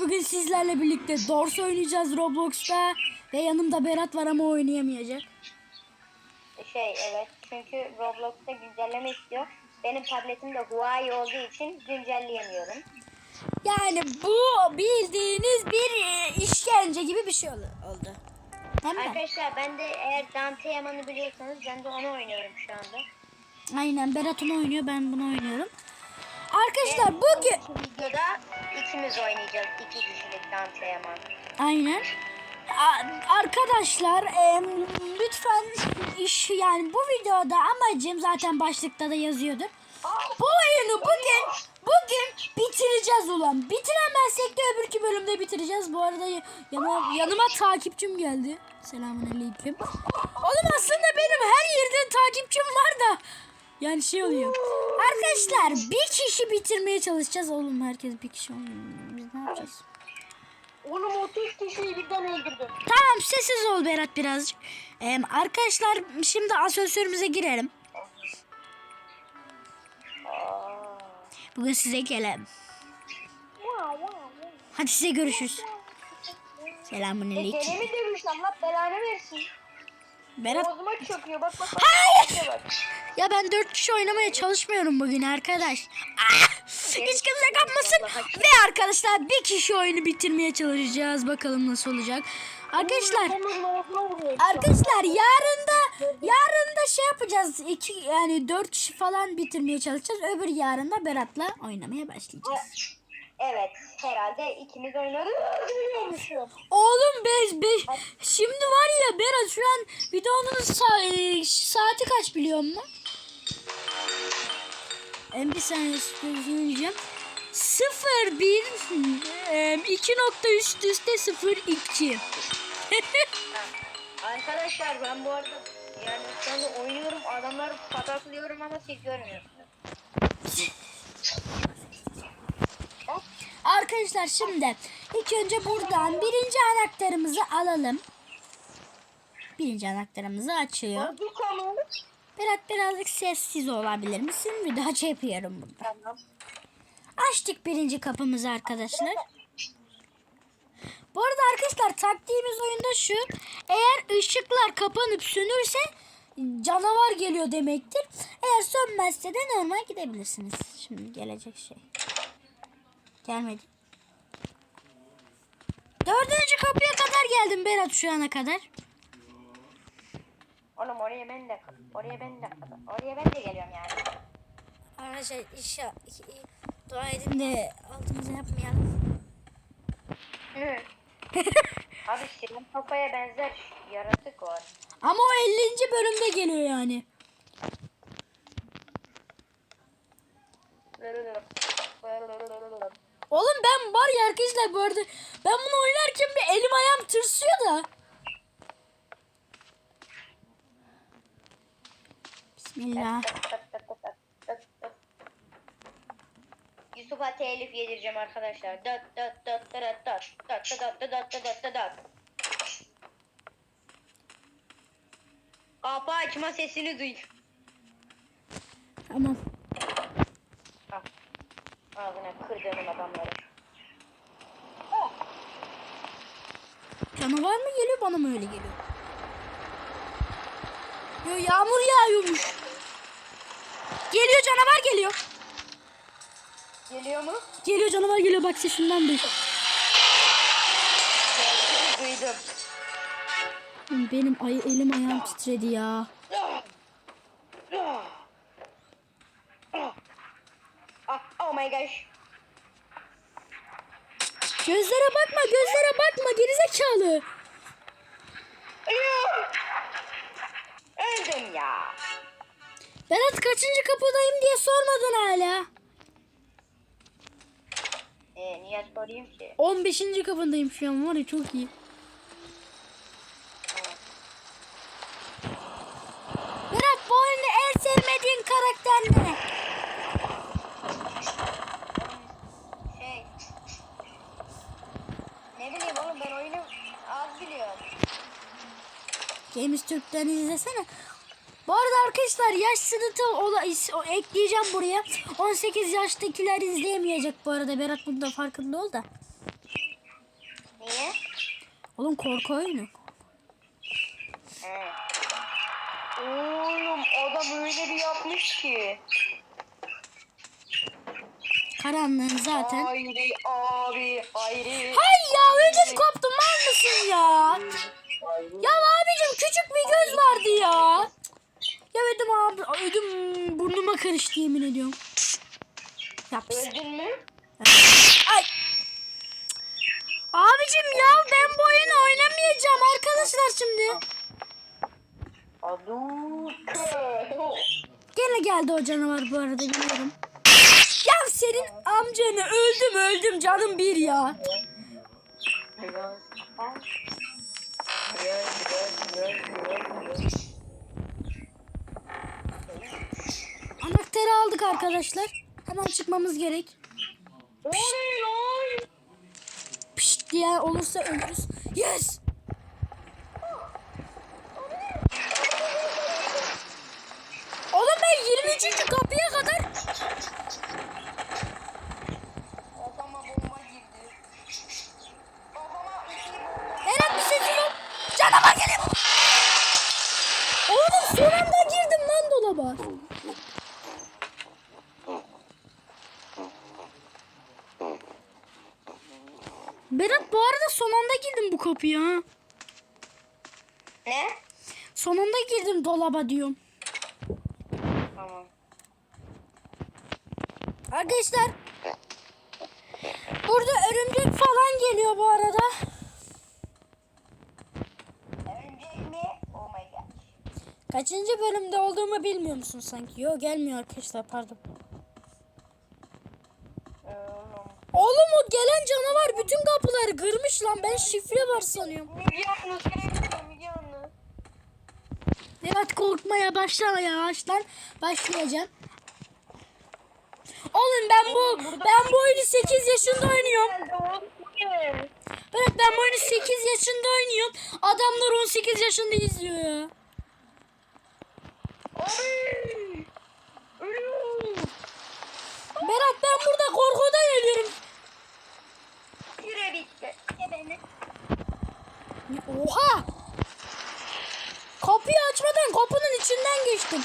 bugün sizlerle birlikte Dors oynayacağız Roblox'ta ve yanımda Berat var ama oynayamayacak. Şey evet çünkü Roblox'ta güncelleme istiyor. Benim tabletim de Huawei olduğu için güncelleyemiyorum. Yani bu bildiğiniz bir e, işkence gibi bir şey ol- oldu. Değil mi? Arkadaşlar ben de eğer Dante Yaman'ı biliyorsanız ben de onu oynuyorum şu anda. Aynen Berat onu oynuyor ben bunu oynuyorum. Arkadaşlar bugün Bu videoda ikimiz oynayacağız. iki kişilik Dante Yaman. aynen arkadaşlar em, lütfen iş yani bu videoda amacım zaten başlıkta da yazıyordu. Bu oyunu bugün bugün bitireceğiz ulan. Bitiremezsek de öbürkü bölümde bitireceğiz. Bu arada yanıma, yanıma takipçim geldi. Selamünaleyküm. Oğlum aslında benim her yerden takipçim var da. Yani şey oluyor. Arkadaşlar bir kişi bitirmeye çalışacağız. Oğlum herkes bir kişi olmuyor. Biz ne yapacağız? Oğlum 30 kişiyi birden öldürdüm. Tamam sessiz ol Berat birazcık. Em, arkadaşlar şimdi asansörümüze girelim. Bugün size gelelim. Hadi size görüşürüz. Selamünaleyküm. Deli mi dövüş Allah belanı versin. Berat Bozma çöküyor bak bak bak. Hayır. Bak. ya ben dört kişi oynamaya çalışmıyorum bugün arkadaş. Ah! Hiç kimse kapmasın. Ve arkadaşlar bir kişi oyunu bitirmeye çalışacağız. Bakalım nasıl olacak. Arkadaşlar Arkadaşlar yarın da yarın da şey yapacağız. iki yani dört kişi falan bitirmeye çalışacağız. Öbür yarın da Berat'la oynamaya başlayacağız. Evet herhalde ikimiz oynuyoruz. Öldürüyormuşum. Oğlum bez beş. Şimdi var ya Berat şu an videonun sa- e, saati kaç biliyor musun? En bir saniye söyleyeceğim. 0 1 2 nokta üst üste 0 2. Arkadaşlar ben bu arada yani şu anda oynuyorum adamları pataklıyorum ama siz görmüyorsunuz. Arkadaşlar şimdi ilk önce buradan birinci anahtarımızı alalım. Birinci anahtarımızı açıyor. Berat birazcık sessiz olabilir misin? Video yapıyorum burada. Tamam. Açtık birinci kapımızı arkadaşlar. Bu arada arkadaşlar taktiğimiz oyunda şu. Eğer ışıklar kapanıp sönürse canavar geliyor demektir. Eğer sönmezse de normal gidebilirsiniz. Şimdi gelecek şey. Gelmedi. Dördüncü kapıya kadar geldim Berat şu ana kadar. Oğlum oraya ben de oraya ben de oraya ben de geliyorum yani. Arkadaşlar inşallah dua edin de altımıza yapmayalım. Hı. Abi Şirin Papa'ya benzer yaratık var. Ama o 50. bölümde geliyor yani. Oğlum ben var ya arkadaşlar bu arada ben bunu oynarken bir elim ayağım tırsıyor da. Bismillah. Yusuf'a telif yedireceğim arkadaşlar. Dot dot dot dot dot dot dot dot dot dot dot dot dot. Kapı açma sesini duy. Tamam. Ağzına kırdığım adamları. Canavar mı geliyor bana mı öyle geliyor? Yo yağmur yağıyormuş. Geliyor canavar geliyor. Geliyor mu? Geliyor canavar geliyor bak sesinden duy. Duydum. Benim ay elim ayağım titredi ya. Ah, oh my gosh. Gözlere bakma gözlere bakma gerizekalı. Öldüm ya. Berat kaçıncı kapıdayım diye sormadın hala. Ee, niye sorayım ki? 15. kapındayım şu an var ya çok iyi. Berat bu oyunda en sevmediğin karakter ne? Şey. Ne bileyim oğlum ben oyunu az biliyorum. Games Türk'ten izlesene. Bu arada arkadaşlar yaş sınıfı ola, ekleyeceğim buraya. 18 yaştakiler izleyemeyecek bu arada. Berat bunda farkında ol da. Niye? Oğlum korku oyunu. He. Oğlum adam öyle bir yapmış ki. Karanlığın zaten. Hayri abi hayri. Hay ya ödüm koptu mısın ya? Ya abicim küçük bir göz vardı ya. Ya ödüm abi ödüm burnuma karıştı yemin ediyorum. Ya pis. Öldün mü? Ay. Abicim ya ben bu oyunu oynamayacağım arkadaşlar şimdi. Gene geldi o canavar bu arada biliyorum. Ya senin amcanı öldüm öldüm canım bir ya. Anahtarı aldık arkadaşlar. Hemen çıkmamız gerek. O ne lan? Pişt diye olursa ölürüz. Yes. Oğlum ben 23. kapıya kadar Kafama bomba girdi. Kafama iki bomba. Eren bir sesi yok. Canavar geliyor. Oğlum son anda girdim lan dolaba. Berat bu arada son anda girdim bu kapıya. ha. Ne? Son anda girdim dolaba diyorum. Tamam. Arkadaşlar burada örümcek falan geliyor bu arada. Örümcek mi? Oh my god. Kaçıncı bölümde olduğumu bilmiyor musun sanki? Yok gelmiyor arkadaşlar pardon. Oğlum. O gelen canavar bütün kapıları kırmış lan. Ben şifre var sanıyorum. Müge Evet korkmaya başlama yavaştan. Başlayacağım. Oğlum ben bu ben bu oyunu 8 yaşında oynuyorum. Evet ben bu oyunu 8 yaşında oynuyorum. Adamlar 18 yaşında izliyor ya. Abi. Ölüyorum. Berat ben burada korkudan ölüyorum. Süre bitti. Ye beni. Oha! Kapıyı açmadan içinden geçtim.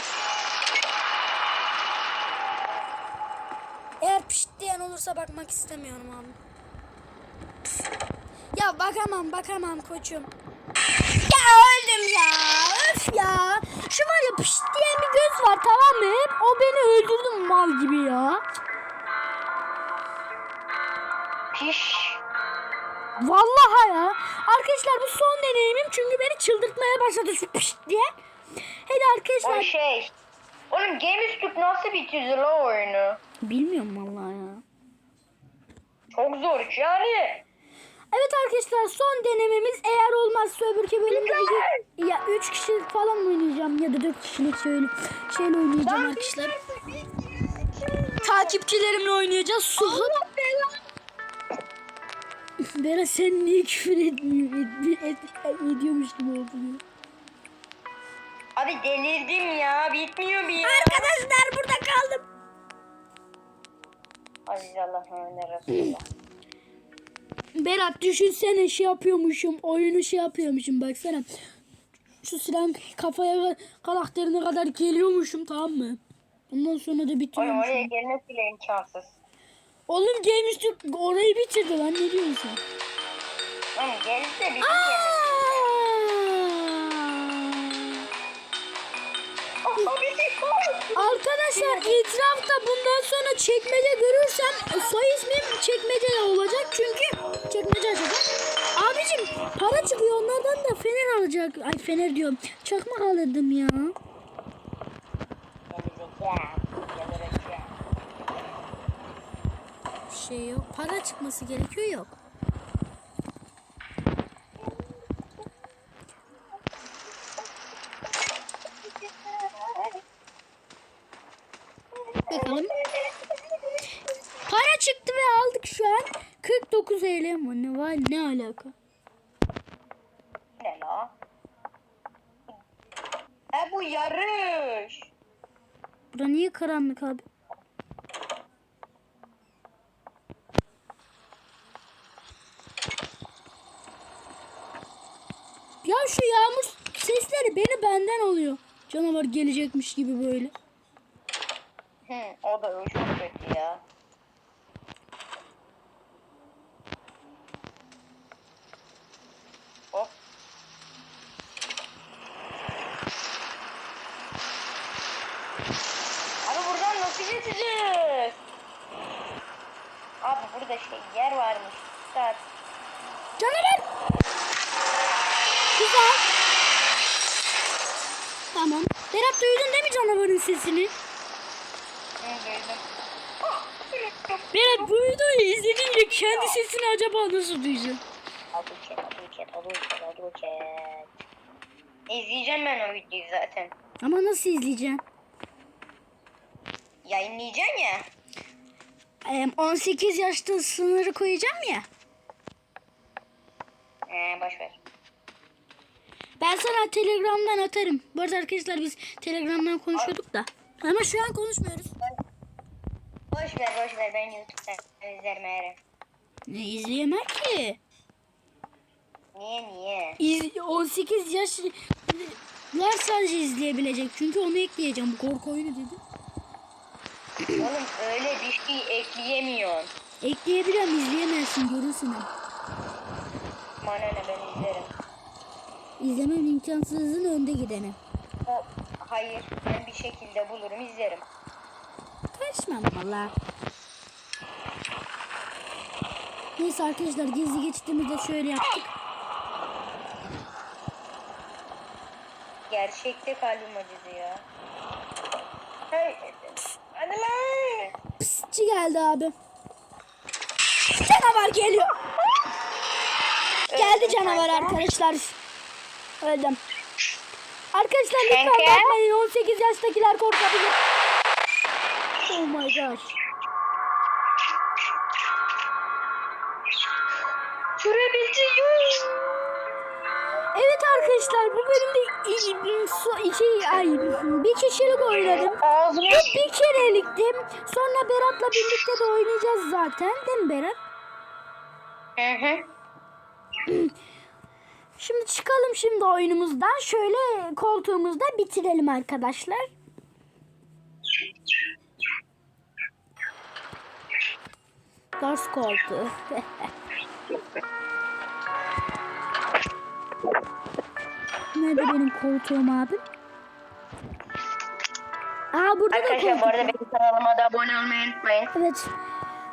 Eğer pişt diyen olursa bakmak istemiyorum abi. Ya bakamam bakamam koçum. Ya öldüm ya. Öf ya. Şu var ya pişt diyen bir göz var tamam mı? Hep o beni öldürdü mal gibi ya. Piş. Vallahi ya. Arkadaşlar bu son deneyimim çünkü beni çıldırtmaya başladı şu pişt diye. Hadi O arkadaşlar. şey. Oğlum GameStop nasıl bitirdi la oyunu? Bilmiyorum vallahi ya. Çok zor yani. Evet arkadaşlar son denememiz eğer olmazsa öbürki bölümde Güzel. ya 3 kişi falan oynayacağım ya da 4 kişilik şöyle şeyle oynayacağım arkadaşlar. Takipçilerimle oynayacağız. Suhat. Bera sen niye küfür ediyormuş gibi oldu. Abi delirdim ya. Bitmiyor bir ya. Arkadaşlar burada kaldım. Aziz Allah'ın Resulullah. Berat düşünsene şey yapıyormuşum. Oyunu şey yapıyormuşum baksana. Şu silahın kafaya karakterine kadar geliyormuşum tamam mı? Ondan sonra da Oğlum oraya gelmesi bile imkansız. Oğlum Türk orayı bitirdi lan ne diyorsun sen? Oğlum geldi de bitti Arkadaşlar itirafta bundan sonra çekmece görürsem soy ismim çekmece olacak çünkü çekmece açacak. Abicim para çıkıyor onlardan da fener alacak. Ay fener diyorum. Çakmak alırdım ya. Şey yok. Para çıkması gerekiyor yok. Bakalım. Para çıktı ve aldık şu an. 49 TL ama ne var ne alaka? Ne la? He bu yarış. Bura niye karanlık abi? Ya şu yağmur sesleri beni benden oluyor. Canavar gelecekmiş gibi böyle. Hı, o da çok kötü ya. Hop. Abi buradan nasıl geçeceğiz? Abi burada şey yer varmış. Saat. Canavar! Güzel. Tamam. Berat duydun değil mi canavarın sesini? Hı, duydum. Berat bu videoyu izleyince kendi sesini acaba nasıl duyacak? Aduket, aduket, aduket, aduket. İzleyeceğim ben o videoyu zaten. Ama nasıl izleyeceksin? Yayınlayacaksın ya. Em, 18 yaşta sınırı koyacağım ya. Ee, boş ver. Ben sana Telegram'dan atarım. Bu arada arkadaşlar biz Telegram'dan konuşuyorduk da. Ama şu an konuşmuyoruz. Boş ver, boş ver. Ben YouTube'da izlerim eğer. Ne izleyemem ki? Niye, niye? İz, 18 yaşlar sadece izleyebilecek. Çünkü onu ekleyeceğim. Bu korku oyunu dedim. Oğlum öyle bir şey ekleyemiyorsun. Ekleyebiliyorum izleyemezsin görürsün. Bana ne ben izlerim. İzlemem imkansızın önde gideni. O, hayır, ben bir şekilde bulurum izlerim. Karışmam valla. Neyse arkadaşlar gizli geçtiğimizde şöyle yaptık. Gerçekte kalbim acıdı ya. Hey, lan. Pısçı geldi abi. Canavar geliyor. Geldi canavar arkadaşlar. Öldüm. Arkadaşlar lütfen bakmayın 18 yaştakiler korkabilir. Oh my gosh. Süre bitiyor. Evet arkadaşlar bu bölümde su- iki, ay, bir kişilik oynadım. Ağzını Bu bir kerelikti. Sonra Berat'la birlikte de oynayacağız zaten. Değil mi Berat? Hı hı. Şimdi çıkalım şimdi oyunumuzdan. Şöyle koltuğumuzda bitirelim arkadaşlar. Ders koltuğu. Nerede benim koltuğum abi? Aa burada da Arkadaşlar koltuk. bu arada benim kanalıma da abone olmayı unutmayın. Evet.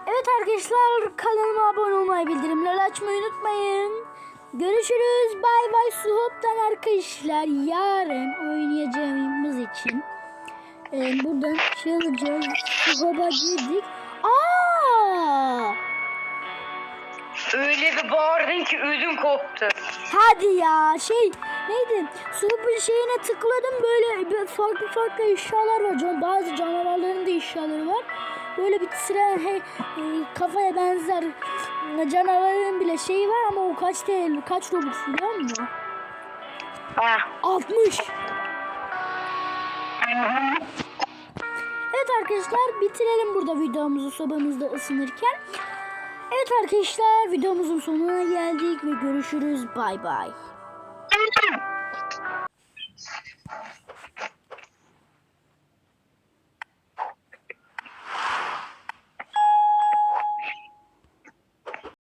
Evet arkadaşlar kanalıma abone olmayı bildirimleri açmayı unutmayın. Görüşürüz. Bay bay Suhop'tan arkadaşlar. Yarın oynayacağımız için e, buradan şey alacağız. Suhop'a girdik. Öyle bir bağırdın ki ödüm koptu. Hadi ya şey neydi? Suhop'un şeyine tıkladım böyle bir farklı farklı eşyalar var. Can- Bazı canavarların da eşyaları var. Böyle bir tren hey, e, kafaya benzer e, canavarın bile şeyi var ama o kaç TL kaç Robux biliyor musun? Ah. 60. Evet arkadaşlar bitirelim burada videomuzu sobamızda ısınırken. Evet arkadaşlar videomuzun sonuna geldik ve görüşürüz. Bay bay.